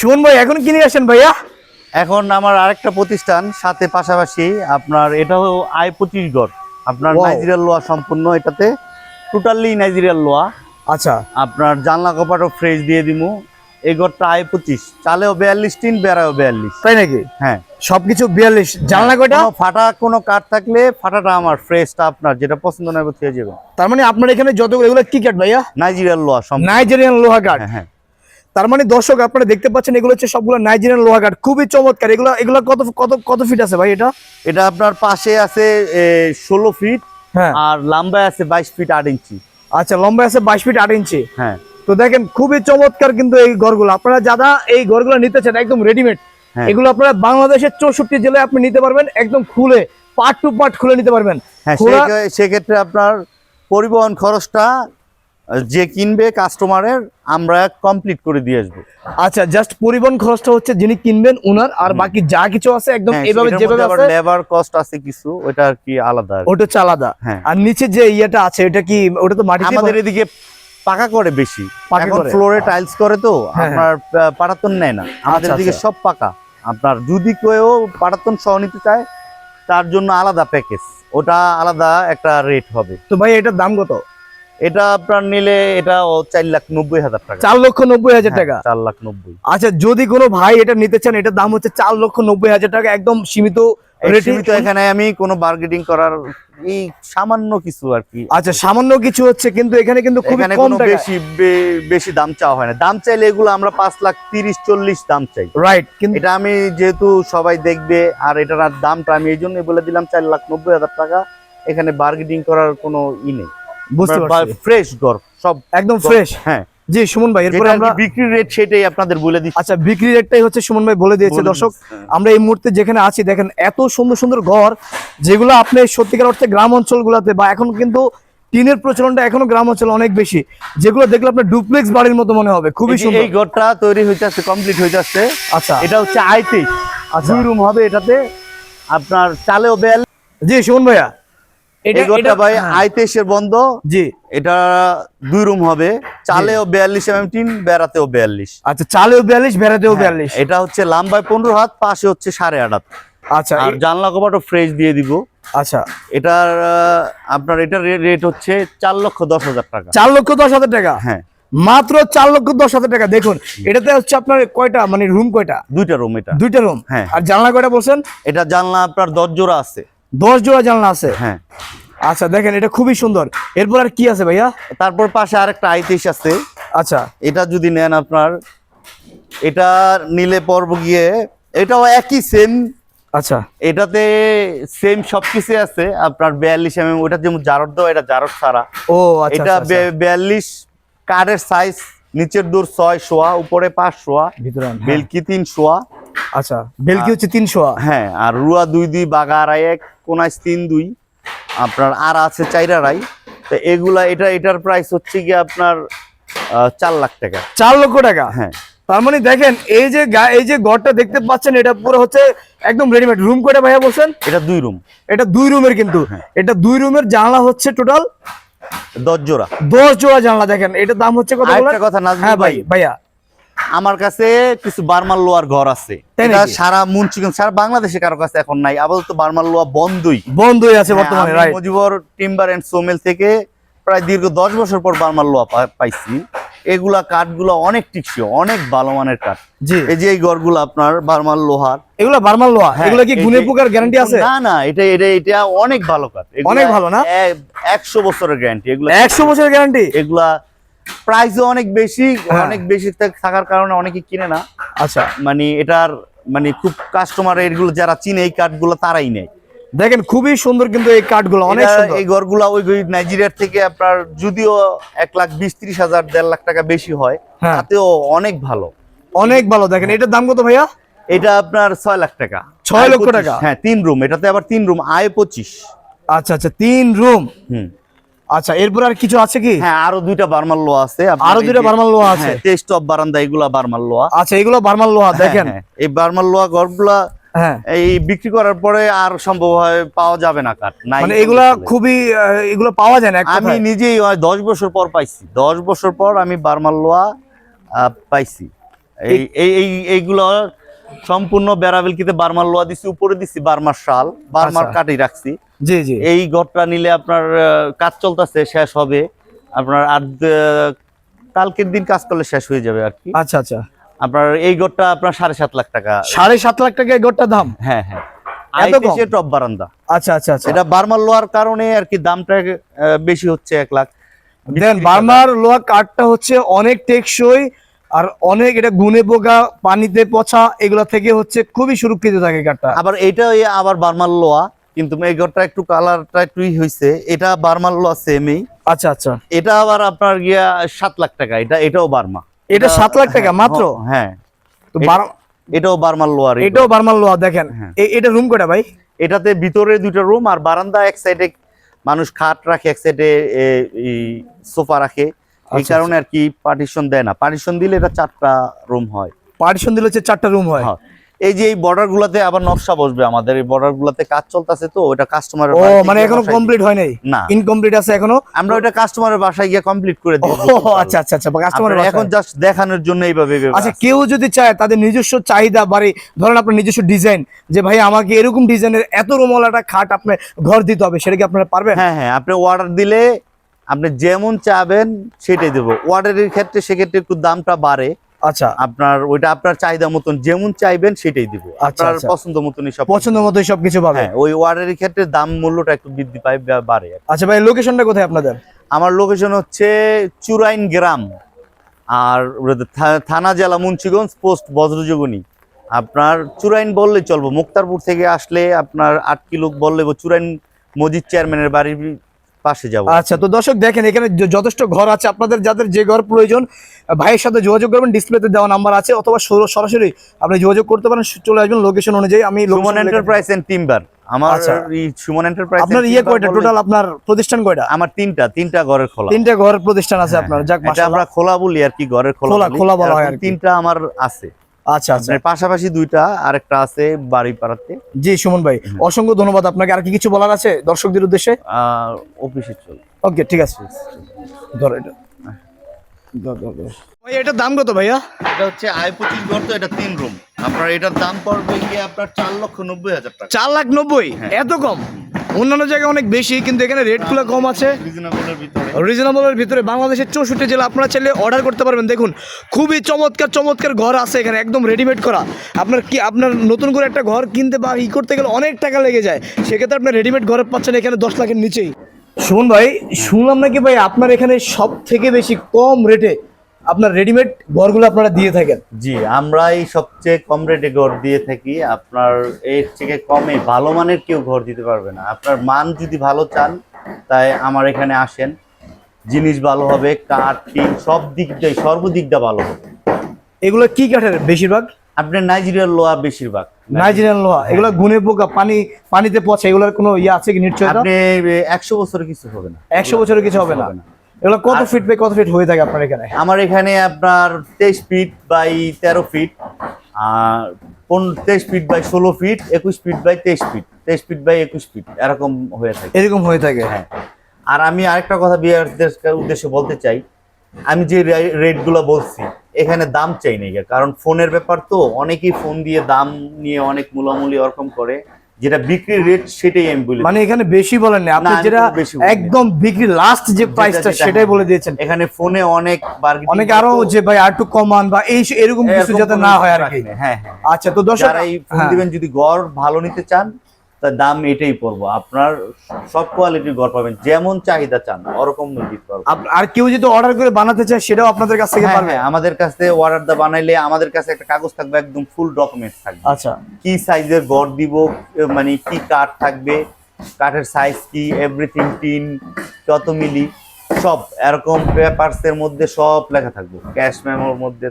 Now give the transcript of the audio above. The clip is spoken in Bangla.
সুমন ভাই এখন কিনে আসেন ভাইয়া? এখন আমার আরেকটা প্রতিষ্ঠান সাথে পাশাপাশি আপনার এটাও আয় পঁচিশ গড় আপনার Wow. নাইজেরিয়ার লোয়া সম্পূর্ণ এটাতে টোটালি নাইজেরিয়ার লোয়া। আচ্ছা। আপনার জানলা কপাটও ফ্রেশ দিয়ে দিমু। এই ঘরটা আয় পঁচিশ। চালেও বিয়াল্লিশ টিন বেড়াও বিয়াল্লিশ। তাই নাকি? হ্যাঁ। সবকিছু বিয়াল্লিশ। জানলা কয়টা? ফাটা কোনো কাঠ থাকলে ফাটাটা আমার ফ্রেশটা আপনার যেটা পছন্দ না থেকে যাবে তার মানে আপনার এখানে যতগুলো এগুলো কি কাঠ ভাইয়া? লোয়া সম্পূর্ণ। নাইজেরিয়ান লোহা কাঠ। হ্যাঁ হ্যাঁ। তার মানে দর্শক আপনারা দেখতে পাচ্ছেন এগুলো হচ্ছে সবগুলো নাইজেরিয়ান লোহা কাঠ খুবই চমৎকার। এগুলো এগুলো কত কত কত ফিট আছে ভাই এটা? এটা আপনার পাশে আছে ষোলো ফিট হ্যাঁ। আর লম্বায় আছে বাইশ ফিট আট ইঞ্চি। আচ্ছা লম্বা আছে বাইশ ফিট আট ইঞ্চি। হ্যাঁ। তো দেখেন খুবই চমৎকার কিন্তু এই ঘরগুলো। আপনারা যারা এই ঘরগুলো নিতে চান একদম রেডিমেড হ্যাঁ। এগুলো আপনারা বাংলাদেশের চৌষট্টি জেলায় আপনি নিতে পারবেন একদম খুলে পার্ট টু পার্ট খুলে নিতে পারবেন। হ্যাঁ সেক্ষেত্রে আপনার পরিবহন খরচটা যে কিনবে কাস্টমারের আমরা কমপ্লিট করে দিয়ে আসব। আচ্ছা জাস্ট পরিবহন খরচটা হচ্ছে যিনি কিনবেন উনার আর বাকি যা কিছু আছে একদম এভাবে যেভাবে আছে লেবার কস্ট আছে কিছু ওটা আর কি আলাদা ওটা হচ্ছে আলাদা। হ্যাঁ। আর নিচে যে ইয়েটা আছে ওটা কি ওটা তো মাটি আমাদের এদিকে পাকা করে বেশি। পাকা এখন করে। ফ্লোরে টাইলস করে তো হ্যাঁ, আপনার পাটাতন নেয় না। আমাদের এদিকে আচ্ছা। সব পাকা। আপনার যদি কেউ পাটাতন সহ নিতে চায় তার জন্য আলাদা প্যাকেজ ওটা আলাদা একটা রেট হবে। তো ভাই এটার দাম কত? এটা আপনার নিলে এটা চার লাখ নব্বই হাজার টাকা। চার লক্ষ নব্বই হাজার টাকা? হ্যাঁ, চার লাখ নব্বই। আচ্ছা যদি কোনো ভাই এটা নিতে চান এটার দাম হচ্ছে চার লক্ষ নব্বই হাজার টাকা একদম সীমিত এখানে আমি কোনো বার্গেটিং করার এই সামান্য কিছু আর কি। আচ্ছা সামান্য কিছু হচ্ছে কিন্তু এখানে কিন্তু এখানে কম বেশি বেশি দাম চাওয়া হয় না। দাম চাইলে এগুলো আমরা পাঁচ লাখ তিরিশ চল্লিশ দাম চাই। রাইট কিন্তু এটা আমি যেহেতু সবাই দেখবে আর এটার দামটা আমি এই জন্য বলে দিলাম চার লাখ নব্বই হাজার টাকা। এখানে বার্গেটিং করার কোনো ই নেই। বুঝতে পারছি। ফ্রেশ গড় সব একদম ফ্রেশ হ্যাঁ। জি সুমন ভাই এরপরে আমরা বিক্রির রেট সেটাই আপনাদের বলে দিচ্ছি। আচ্ছা বিক্রি রেটটাই হচ্ছে সুমন ভাই বলে দিয়েছে দর্শক। হ্যাঁ। আমরা এই মুহূর্তে যেখানে আছি দেখেন এত সুন্দর সুন্দর ঘর যেগুলো আপনি সত্যিকার অর্থে গ্রাম অঞ্চল অঞ্চলগুলোতে বা এখন কিন্তু টিনের প্রচলনটা এখনও গ্রাম অঞ্চলে অনেক বেশি যেগুলো দেখলে আপনার ডুপ্লেক্স বাড়ির মতো মনে হবে খুবই সুন্দর। এই ঘরটা তৈরি হইতেছে কমপ্লিট হইতেছে আচ্ছা। এটা হচ্ছে আইটি আচ্ছা। রুম হবে এটাতে। আপনার চালেও বেল জি সুমন ভাইয়া। ভাই হ্যাঁ, আইতেশের বন্ধ। জি। এটা দুই রুম হবে। চালেও বিয়াল্লিশ এম টিন বেড়াতেও বিয়াল্লিশ। আচ্ছা চালেও বিয়াল্লিশ বেড়াতেও হ্যাঁ, বিয়াল্লিশ। এটা হচ্ছে লাম্বায় পনেরো হাত পাশে হচ্ছে সাড়ে আট হাত। আচ্ছা আর জানলা কপাটও ফ্রেশ দিয়ে দিব। আচ্ছা। এটার আপনার এটার রেট হচ্ছে চার লক্ষ দশ হাজার টাকা। চার লক্ষ দশ হাজার টাকা? হ্যাঁ। মাত্র চার লক্ষ দশ হাজার টাকা। দেখুন এটাতে হচ্ছে আপনার কয়টা মানে রুম কয়টা? দুইটা রুম এটা। দুইটা রুম হ্যাঁ। আর জানলা কয়টা বলছেন? এটা জানলা আপনার দশ জোড়া আছে। দশ জোড়া জানলা আছে। হ্যাঁ। আচ্ছা দেখেন এটা খুবই সুন্দর। এরপর আর কি আছে ভাইয়া? তারপর পাশে আরেকটা আইতিস আছে। আচ্ছা। এটা যদি নেন আপনার এটা নিলে পর্ব গিয়ে এটাও একই সেম আচ্ছা। এটাতে সেম সবকিছু আছে। আপনার বিয়াল্লিশ এম এম ওটা যেমন জারট দেওয়া এটা জারট ছাড়া। ও আচ্ছা এটা আচ্ছা, আচ্ছা। বিয়াল্লিশ কার্ডের সাইজ নিচের দূর ছয় শোয়া উপরে পাঁচ শোয়া ভিতরে হ্যাঁ। বেলকি তিন শোয়া আচ্ছা বেলকি হচ্ছে তিনশো। হ্যাঁ আর রুয়া দুই দুই বাগা আড়াই এক কোনাইশ তিন দুই আপনার আর আছে চাইর আড়াই তো এগুলা এটা এটার প্রাইস হচ্ছে গিয়ে আপনার চার লাখ টাকা। চার লক্ষ টাকা? হ্যাঁ। তার মানে দেখেন এই যে এই যে ঘরটা দেখতে পাচ্ছেন এটা পুরো হচ্ছে একদম রেডিমেড রুম কয়টা ভাইয়া বলছেন? এটা দুই রুম এটা দুই রুমের কিন্তু। হ্যাঁ। এটা দুই রুমের জানলা হচ্ছে টোটাল দশ জোড়া। দশ জোড়া জানলা দেখেন। এটার দাম হচ্ছে কত কথা না হ্যাঁ ভাই। ভাইয়া। আমার কাছে কিছু বার্মার লোয়ার ঘর আছে। তাই এটা নাকি? সারা সারা বাংলাদেশে কারও কাছে এখন নাই। আপাতত বার্মার লোয়া বন্ধই। বন্ধই আছে হ্যাঁ, বর্তমানে মজিবর টিম্বার এন্ড সোমেল থেকে প্রায় দীর্ঘ দশ বছর পর বার্মার লোয়া পাইছি। এগুলা কাঠগুলো অনেক টিকসই অনেক ভালো মানের কাঠ। জি। এই যে এই ঘরগুলো আপনার বার্মার লোহার। এগুলো বার্মাল লোহা? হ্যাঁ, এগুলো কি গুনে পোকার গ্যারান্টি আছে? না না এটা এটা এটা অনেক ভালো কাঠ। অনেক ভালো না? এ- একশো বছরের গ্যারান্টি এগুলো একশো বছরের গ্যারান্টি এগুলা প্রাইসও অনেক বেশি হ্যাঁ। অনেক বেশি থাকার কারণে অনেকে কিনে না। আচ্ছা। মানে এটার মানে খুব কাস্টমার এগুলো যারা চিনে এই কাঠগুলো তারাই নেয়। দেখেন খুবই সুন্দর কিন্তু এই কাঠগুলো অনেক এই ঘরগুলা ওই নাইজেরিয়ার থেকে আপনার যদিও এক লাখ বিশ ত্রিশ হাজার দেড় লাখ টাকা বেশি হয় হ্যাঁ। তাতেও অনেক ভালো। অনেক ভালো দেখেন এটার দাম কত ভাইয়া? এটা আপনার ছয় লাখ টাকা। ছয় লক্ষ টাকা? হ্যাঁ তিন রুম এটাতে আবার তিন রুম আয় পঁচিশ। আচ্ছা আচ্ছা তিন রুম হুম। আচ্ছা এরপর আর কিছু আছে কি? হ্যাঁ আরও দুইটা বার্মার লোয়া আছে। আরও দুইটা বার্মাল লোহা আছে? হ্যাঁ টেস্ট অফ বারান্দা এগুলা বার্মার লোয়া আচ্ছা এগুলো বার্মাল লোহা দেখেন। হ্যাঁ, হ্যাঁ, এই বার্মার লোয়া ঘরগুলা হ্যাঁ। এই বিক্রি করার পরে আর সম্ভব হয় পাওয়া যাবে না কাঠ মানে এগুলা খুবই এগুলো পাওয়া যায় না আমি নিজেই হয় দশ বছর পর পাইছি। দশ বছর পর আমি বার্মার লোয়া আহ, পাইছি। এই এই এই এইগুলো সম্পূর্ণ বেড়াবেলকিতে বার্মার লোয়া দিছি উপরে দিছি বার্মার শাল বার্মার আচ্ছা। কাটি রাখছি। জি জি। এই ঘরটা নিলে আপনার কাজ চলতেছে শেষ হবে। আপনার আর কালকের দিন কাজ করলে শেষ হয়ে যাবে আর কি। আচ্ছা আচ্ছা। আপনার এই ঘরটা আপনার সাড়ে সাত লাখ টাকা। সাড়ে সাত লাখ টাকা এই ঘরটার দাম? হ্যাঁ হ্যাঁ। টপ বারান্দা। আচ্ছা আচ্ছা আচ্ছা। এটা বার্মার লোয়ার কারণে আর কি দামটা বেশি হচ্ছে এক লাখ। দেন বার্মার কাঠটা হচ্ছে অনেক টেকসই আর অনেক এটা গুনে পোকা পানিতে পচা এগুলা থেকে হচ্ছে খুবই সুরক্ষিত থাকে কাঠটা। আবার এটা আবার বার্মার লোয়া কিন্তু এই ঘরটা একটু কালারটা একটু হয়েছে এটা বার্মার লোয়া সেমই আচ্ছা আচ্ছা। এটা আবার আপনার গিয়া সাত লাখ টাকা। এটা এটাও বার্মা। এটা সাত লাখ টাকা মাত্র? হ্যাঁ। তো এটাও বার্মার লোয়ার এটাও বার্মার লোহা দেখেন। হ্যাঁ। এটা রুম কটা ভাই? এটাতে ভিতরে দুইটা রুম আর বারান্দা এক সাইডে মানুষ খাট রাখে এক সাইডে সোফা রাখে। এই আচ্ছা, কারণে আর কি পার্টিশন দেয় না। পার্টিশন দিলে এটা চারটা রুম হয়। পার্টিশন দিলে হচ্ছে চারটা রুম হয়। হ্যাঁ। এই যে এই বর্ডার গুলাতে আবার নকশা বসবে আমাদের। এই বর্ডার গুলাতে কাজ চলতেছে তো ওটা কাস্টমারের ও মানে এখনও কমপ্লিট হয় নাই? না। ইনকমপ্লিট আছে এখনও? আমরা ওটা কাস্টমারের বাসায় গিয়ে কমপ্লিট করে ও দিই আচ্ছা আচ্ছা আচ্ছা কাস্টমার এখন জাস্ট দেখানোর জন্য এইভাবে এইভাবে আচ্ছা কেউ যদি চায় তাদের নিজস্ব চাহিদা বাড়ি ধরেন আপনার নিজস্ব ডিজাইন যে ভাই আমাকে এরকম ডিজাইনের এত রুমওয়ালাটা খাট আপনি ঘর দিতে হবে সেটা কি আপনারা পারবেন? হ্যাঁ হ্যাঁ আপনি অর্ডার দিলে আপনি যেমন চাবেন সেটাই দেবো। অর্ডারের ক্ষেত্রে সেক্ষেত্রে একটু দামটা বাড়ে। আচ্ছা। আপনার ওইটা আপনার চাহিদা মতন যেমন চাইবেন সেটাই দিব। আপনার আচ্ছা। পছন্দ মতনই সব পছন্দ মতোই সবকিছু পাবে হ্যাঁ ওই অর্ডারের ক্ষেত্রে দাম মূল্যটা একটু বৃদ্ধি পায় বাড়ে আচ্ছা ভাই লোকেশনটা কোথায় আপনাদের? আমার লোকেশন হচ্ছে চুরাইন গ্রাম আর থানা জেলা মুন্সিগঞ্জ পোস্ট বজ্রযোগনী। আপনার চুরাইন বললে চলবো মুক্তারপুর থেকে আসলে আপনার আট কিলো বললে চুরাইন মজিদ চেয়ারম্যানের বাড়ির পাশে যাব। আচ্ছা তো দর্শক দেখেন এখানে যথেষ্ট ঘর আছে। আপনাদের যাদের যে ঘর প্রয়োজন ভাইয়ের সাথে যোগাযোগ করবেন ডিসপ্লেতে দেওয়া নাম্বার আছে অথবা সরাসরি আপনি যোগাযোগ করতে পারেন চলে আসবেন লোকেশন অনুযায়ী। আমি সুমন এন্টারপ্রাইজ এন্ড টিম্বার আমার আচ্ছা। সুমন এন্টারপ্রাইজ আপনার ইয়ে কয়টা? টোটাল আপনার প্রতিষ্ঠান কয়টা? আমার তিনটা তিনটা ঘরের খোলা। তিনটা ঘর প্রতিষ্ঠান আছে আপনার। যাক আমরা খোলা বলি আর কি ঘরের খোলা খোলা- বলা। হয় তিনটা আমার আছে। আচ্ছা আচ্ছা। পাশাপাশি দুইটা আরেকটা আছে বাড়ি পাড়াতে জি সুমন ভাই অসংখ্য ধন্যবাদ আপনাকে। আর কি কিছু বলার আছে দর্শকদের উদ্দেশ্যে? অফিসে চল। ওকে ঠিক আছে। ধর এটা। ভাই এটার দাম কত ভাইয়া? এটা হচ্ছে আয় পঁচিশ ঘর তো এটা তিন রুম। আপনার এটার দাম পড়বে গিয়ে আপনার চার লক্ষ নব্বই হাজার টাকা। চার লাখ নব্বই? এত কম? অন্যান্য জায়গায় অনেক বেশি কিন্তু এখানে রেটগুলো কম আছে। রিজনেবলের ভিতরে। বাংলাদেশের চৌষট্টি জেলা আপনারা চাইলে অর্ডার করতে পারবেন। দেখুন খুবই চমৎকার চমৎকার ঘর আছে এখানে একদম রেডিমেড করা। আপনার কি আপনার নতুন করে একটা ঘর কিনতে বা ই করতে গেলে অনেক টাকা লেগে যায়। সেক্ষেত্রে আপনার রেডিমেড ঘর পাচ্ছেন এখানে দশ লাখের নিচেই। শুনুন ভাই শুনলাম নাকি ভাই আপনার এখানে সব থেকে বেশি কম রেটে আপনার রেডিমেড ঘরগুলো আপনারা দিয়ে থাকেন? জি আমরাই সবচেয়ে কম রেটে ঘর দিয়ে থাকি। আপনার এর থেকে কমে ভালো মানের কেউ ঘর দিতে পারবে না। আপনার মান যদি ভালো চান তাই আমার এখানে আসেন। জিনিস ভালো হবে কাঠ টিন সব দিক দিয়ে সর্বদিকটা ভালো হবে। এগুলো কি কাঠের বেশিরভাগ? আপনার নাইজেরিয়ার লোহা বেশিরভাগ। নাইজেরিয়ান লোহা এগুলো গুনে পোকা পানি পানিতে পচে এগুলোর কোনো ইয়ে আছে কি নিশ্চয়তা? আপনি একশো বছরে কিছু হবে না। একশো বছরের কিছু হবে না। এগুলো কত ফিট বাই কত ফিট হয়ে থাকে আপনার এখানে? আমার এখানে আপনার তেইশ ফিট বাই তেরো ফিট আর তেইশ ফিট বাই ষোলো ফিট একুশ ফিট বাই তেইশ ফিট তেইশ ফিট বাই একুশ ফিট এরকম হয়ে থাকে। এরকম হয়ে থাকে? হ্যাঁ। আর আমি আরেকটা কথা বিয়ারদের উদ্দেশ্যে বলতে চাই আমি যে রেটগুলো বলছি এখানে দাম চাই না। কারণ ফোনের ব্যাপার তো অনেকেই ফোন দিয়ে দাম নিয়ে অনেক মূলামূলি ওরকম করে। যেটা বিক্রির রেট সেটাই আমি বলি মানে এখানে বেশি বলেন না আপনি যেটা। একদম বিক্রি লাস্ট যে প্রাইসটা সেটাই বলে দিয়েছেন। এখানে ফোনে অনেক অনেক অনেকে আরও যে ভাই আর একটু কমান বা এই এরকম কিছু যাতে না হয় আর কি। হ্যাঁ হ্যাঁ। আচ্ছা তো দর্শক এই ফোন হ্যাঁ। দিবেন যদি গড় ভালো নিতে চান তার দাম এটাই পড়ব। আপনার সব কোয়ালিটির গড় পাবেন যেমন চাহিদা চান ওরকম আর কেউ যদি অর্ডার করে বানাতে চায় সেটাও আপনাদের কাছ থেকে হ্যাঁ, পারবে? হ্যাঁ, আমাদের কাছে অর্ডার দা বানাইলে আমাদের কাছে একটা কাগজ থাকবে একদম ফুল ডকুমেন্টস থাকবে। আচ্ছা। কি সাইজের গড় দিব মানে কি কাঠ থাকবে কাঠের সাইজ কি এভরিথিং টিন কত মিলি সব এরকম পেপারস এর মধ্যে সব লেখা থাকবে ক্যাশ মেমোর মধ্যে।